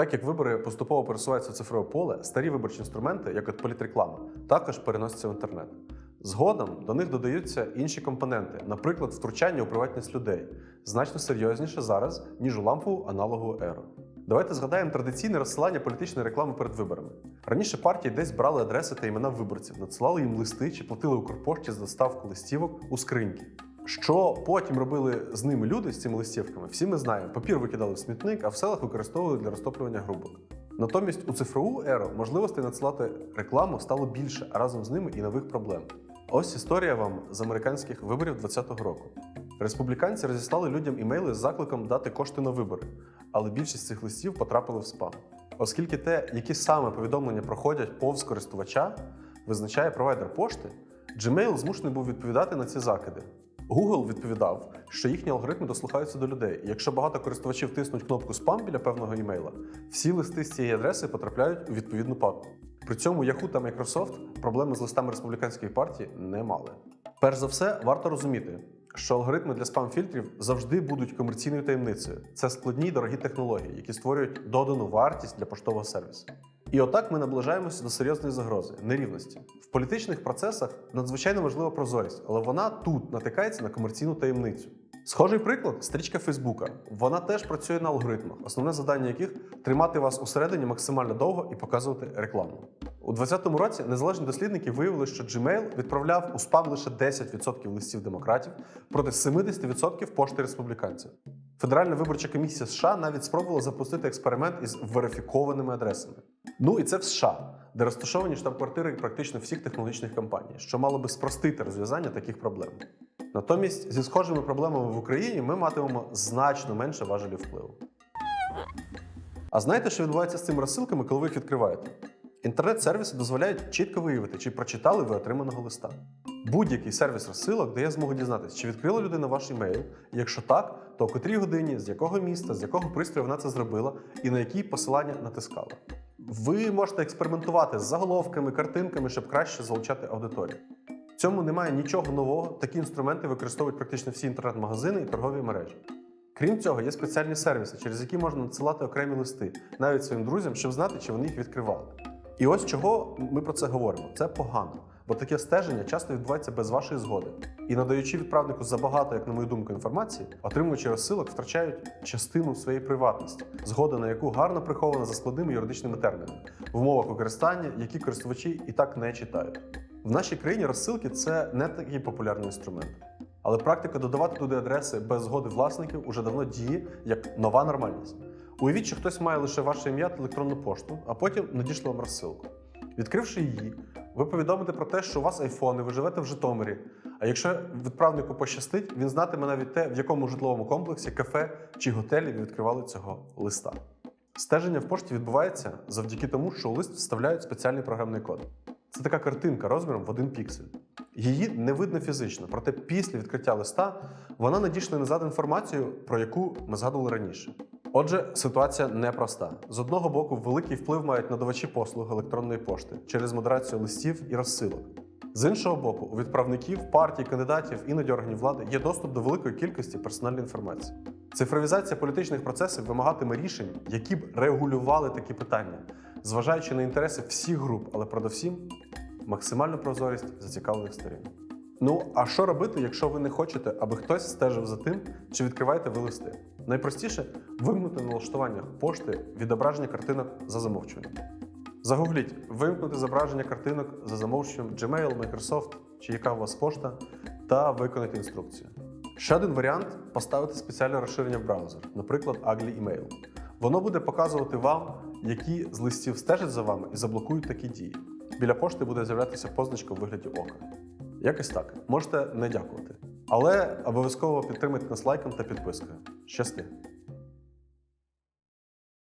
Так як вибори поступово пересуваються в цифрове поле, старі виборчі інструменти, як от політреклама, також переносяться в інтернет. Згодом до них додаються інші компоненти, наприклад, втручання у приватність людей, значно серйозніше зараз, ніж у лампову аналогову еру. Давайте згадаємо традиційне розсилання політичної реклами перед виборами. Раніше партії десь брали адреси та імена виборців, надсилали їм листи чи платили Укрпошті за доставку листівок у скриньки. Що потім робили з ними люди з цими листівками, всі ми знаємо. Папір викидали в смітник, а в селах використовували для розтоплювання грубок. Натомість у цифрову еру можливостей надсилати рекламу стало більше, а разом з ними і нових проблем. Ось історія вам з американських виборів 2020 року. Республіканці розіслали людям імейли з закликом дати кошти на вибори, але більшість цих листів потрапили в спам. Оскільки те, які саме повідомлення проходять повз користувача, визначає провайдер пошти, Gmail змушений був відповідати на ці закиди. Google відповідав, що їхні алгоритми дослухаються до людей. І якщо багато користувачів тиснуть кнопку спам біля певного імейла, всі листи з цієї адреси потрапляють у відповідну папку. При цьому Yahoo та Microsoft проблеми з листами республіканської партії не мали. Перш за все, варто розуміти, що алгоритми для спам-фільтрів завжди будуть комерційною таємницею. Це складні й дорогі технології, які створюють додану вартість для поштового сервісу. І отак ми наближаємося до серйозної загрози нерівності. В політичних процесах надзвичайно важлива прозорість, але вона тут натикається на комерційну таємницю. Схожий приклад стрічка Фейсбука. Вона теж працює на алгоритмах, основне завдання яких тримати вас усередині максимально довго і показувати рекламу. У 2020 році незалежні дослідники виявили, що Gmail відправляв у спам лише 10% листів демократів проти 70% пошти республіканців. Федеральна виборча комісія США навіть спробувала запустити експеримент із верифікованими адресами. Ну і це в США, де розташовані штаб-квартири практично всіх технологічних компаній, що мало би спростити розв'язання таких проблем. Натомість зі схожими проблемами в Україні ми матимемо значно менше важелів впливу. А знаєте, що відбувається з цими розсилками, коли ви їх відкриваєте? Інтернет-сервіси дозволяють чітко виявити, чи прочитали ви отриманого листа. Будь-який сервіс розсилок дає змогу дізнатися, чи відкрила людина ваш імейл. Якщо так, то о котрій годині, з якого міста, з якого пристрою вона це зробила і на які посилання натискала. Ви можете експериментувати з заголовками, картинками, щоб краще залучати аудиторію. В цьому немає нічого нового. Такі інструменти використовують практично всі інтернет-магазини і торгові мережі. Крім цього, є спеціальні сервіси, через які можна надсилати окремі листи навіть своїм друзям, щоб знати, чи вони їх відкривали. І ось чого ми про це говоримо. Це погано, бо таке стеження часто відбувається без вашої згоди. І надаючи відправнику забагато, як на мою думку, інформації, отримувачі розсилок втрачають частину своєї приватності, згода на яку гарно прихована за складними юридичними термінами в умовах використання, які користувачі і так не читають. В нашій країні розсилки це не такий популярний інструмент. Але практика додавати туди адреси без згоди власників уже давно діє як нова нормальність. Уявіть, що хтось має лише ваше ім'я та електронну пошту, а потім надійшло вам розсилку. Відкривши її, ви повідомите про те, що у вас айфон і ви живете в Житомирі. А якщо відправнику пощастить, він знатиме навіть те, в якому житловому комплексі, кафе чи готелі ви відкривали цього листа. Стеження в пошті відбувається завдяки тому, що у лист вставляють спеціальний програмний код. Це така картинка розміром в один піксель. Її не видно фізично, проте після відкриття листа вона надійшла назад інформацію, про яку ми згадували раніше. Отже, ситуація непроста. З одного боку, великий вплив мають надавачі послуг електронної пошти через модерацію листів і розсилок. З іншого боку, у відправників, партій, кандидатів, іноді органів влади є доступ до великої кількості персональної інформації. Цифровізація політичних процесів вимагатиме рішень, які б регулювали такі питання, зважаючи на інтереси всіх груп, але передусім максимальну прозорість зацікавлених сторін. Ну а що робити, якщо ви не хочете, аби хтось стежив за тим, чи відкриваєте ви листи? Найпростіше вимкнути на налаштуваннях пошти відображення картинок за замовчуванням. Загугліть вимкнути зображення картинок за замовчуванням Gmail, Microsoft чи яка у вас пошта, та виконайте інструкцію. Ще один варіант поставити спеціальне розширення в браузер, наприклад, Ugly Email. Воно буде показувати вам, які з листів стежать за вами і заблокують такі дії. Біля пошти буде з'являтися позначка в вигляді ока. Якось так. Можете не дякувати. Але обов'язково підтримайте нас лайком та підпискою. Щасти!